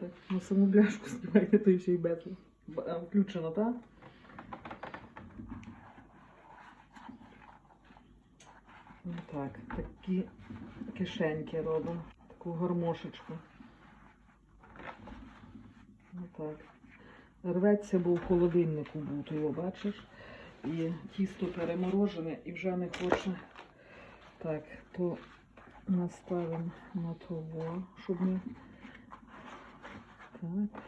Так, на саму бляшку знімайте, то ще й без. Б- а, Включено, так? Ну так, такі кишеньки робимо. Таку гармошечку. Ну так. Рветься, бо в холодильнику бути його бачиш. І тісто переморожене і вже не хоче. Так, то наставимо на того, щоб не. Так.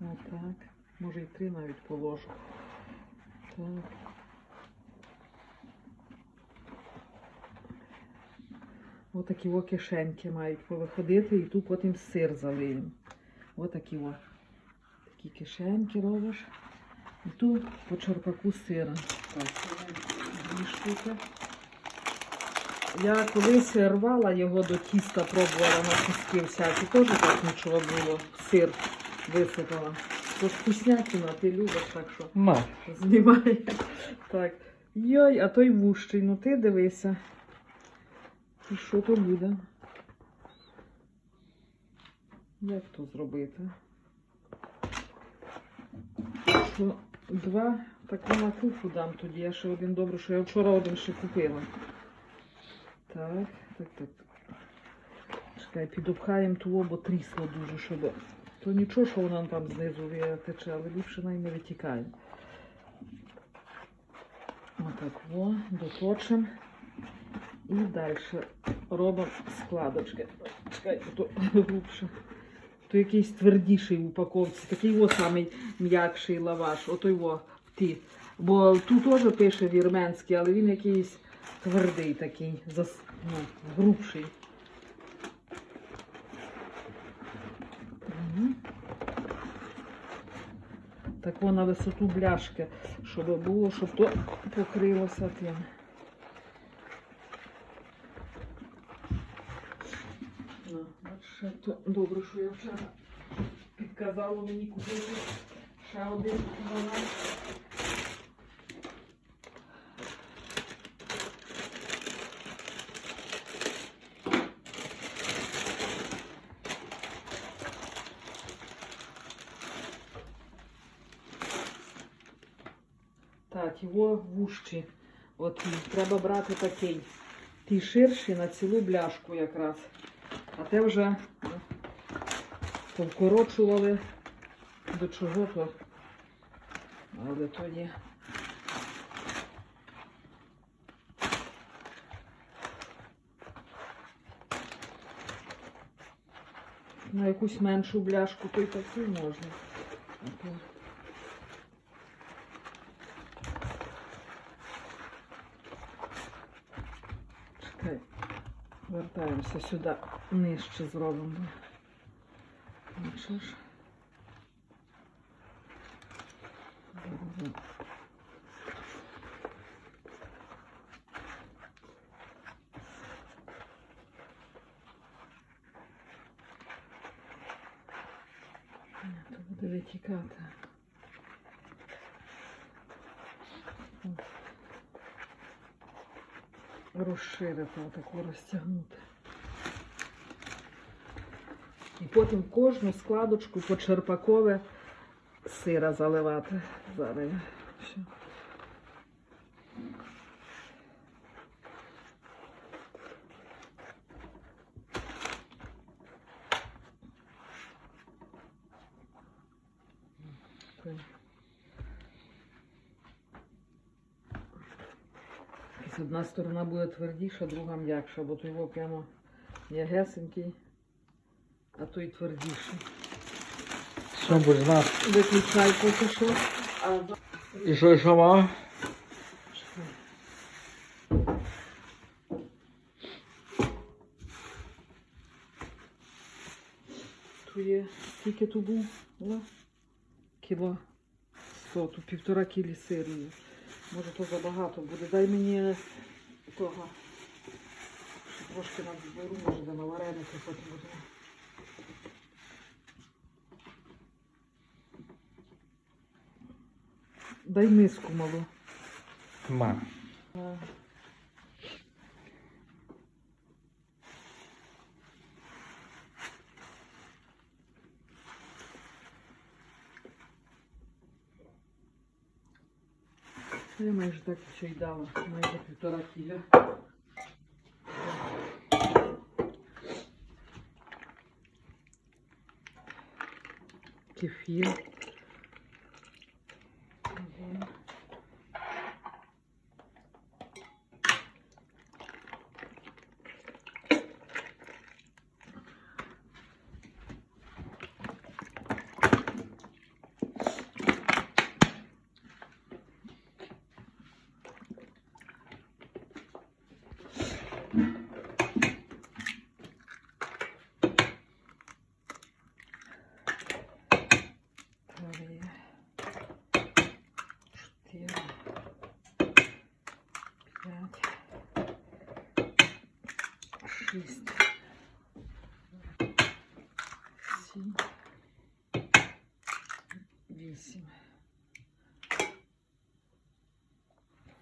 Отак. Може і три навіть положу. Так. Отакі о кишеньки мають повиходити і тут потім сир залиємо. Отакі о. Такі кишеньки робиш. І тут по черпаку сира. Так, дві штуки. Я колись рвала його до тіста, пробувала на куски всякі. Теж так нічого було. Сир висипала. То вкуснятина, ти любиш, так що Ма. знімає. Так. Йой, а той вущий, ну ти дивися. І що то буде? Як то зробити? Що два таку на куху дам тоді. Я ще один добре, що я вчора один ще купила. Так, так, так. Чекай, підопхаємо ту, бо трісло дуже, щоб. То нічого, що вона там знизу тече, але ліпше най не витікає. Отак, во, доточимо. І далі робимо складочки. Чекай, то глибше. То якийсь твердіший в упаковці, такий о самий м'якший лаваш, отой во, ті. Бо тут теж пише вірменський, але він якийсь твердий такий, зас, ну, грубший. Так на висоту бляшки, щоб було, щоб то покрилося тим. Добре, що я вчора підказала мені купити ще один банан. Так, його вущі. От треба брати такий. Ті ширші на цілу бляшку якраз. А те вже ну, повкорочували до чого то. Але то є. На якусь меншу бляшку, то й таку можна. А то... Чекай, вертаємося сюди, нижче зробимо. Бачиш? Ні, То буде витікати. Розширити, отаку розтягнути. І потім кожну складочку по черпакове сира заливати. Зараз я ще. Так. Якась Одна сторона буде твердіша, друга м'якша, бо його прямо м'ягесенький, а той твердіший. Що будеш знати? Виключай поки що. А І що, і що ма? тут є скільки тут був? Кіло 100, тут півтора кілі сиру. Може то забагато буде. Дай мені того. Трошки нам зберу, може де на вареники потім будемо. Дай миску малу. Ма. Я майже так ще й дала, майже півтора кіля. Кефір. Шість, сім, вісім.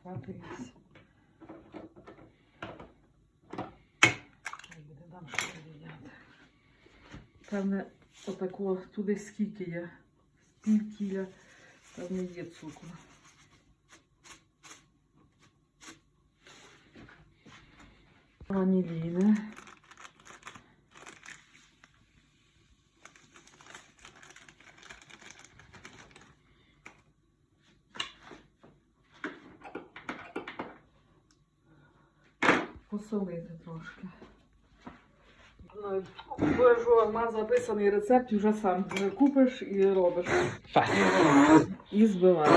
Хвати вісім. Буде дам що. Певне, отако туди скільки є. Пів кіля. Певне є цукру. Ваніліне. Посолити трошки. Ну, Бо в нас записаний рецепт, вже сам купиш і робиш. І збиваєш.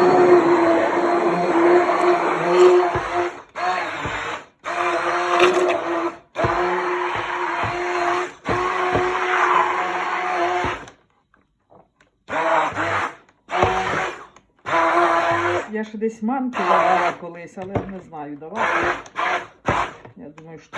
Я ще десь манки давала колись, але не знаю, давала. Я думаю, що.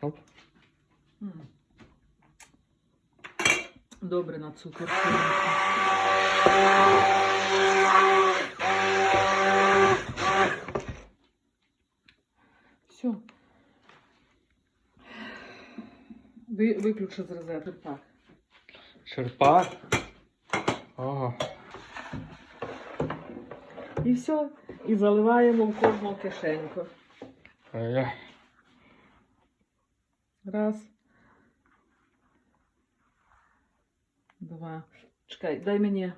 Оп. Добре на цукор. Все. Ви, виключи з розетки. Так. Черпак. Ого. І все. І заливаємо в кожну кишеньку. Раз. Два. Чекай, дай мені.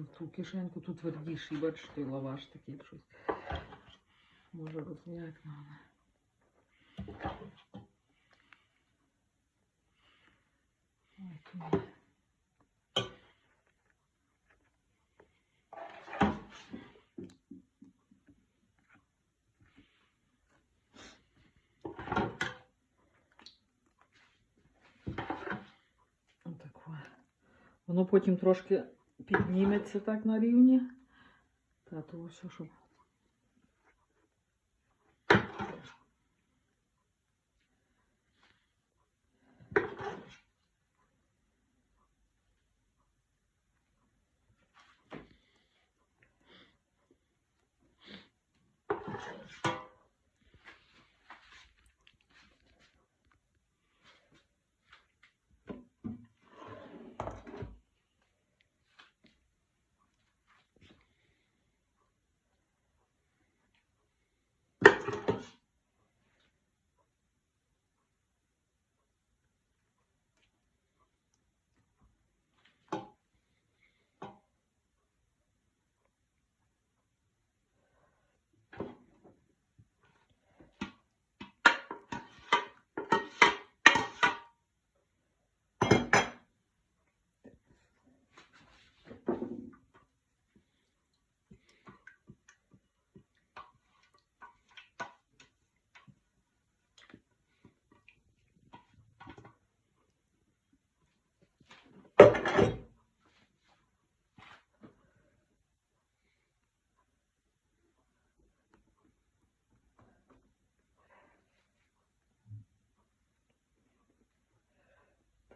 В ту кишеньку тут твердіший, той лаваш такий щось. Може розм'як надо. Ой, тут. Воно потім трошки підніметься так на рівні. Та то що, щоб.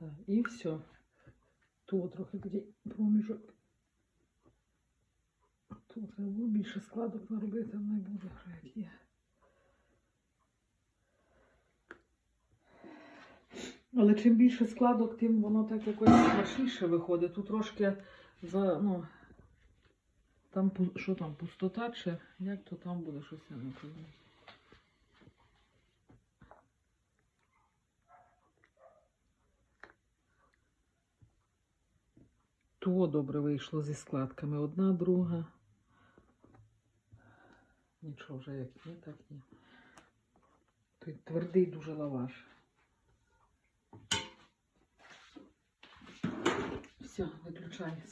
Так, і все. Тут трохи такий проміжок. Тут треба більше складок наробити, не буде є. Але чим більше складок, тим воно так якось смачніше виходить. Тут трошки за, ну, там що там, пустота чи як то там буде щось я не розумію. То добре вийшло зі складками. Одна, друга. Нічого вже як ні, так ні. Той твердий дуже лаваш. Все, виключай.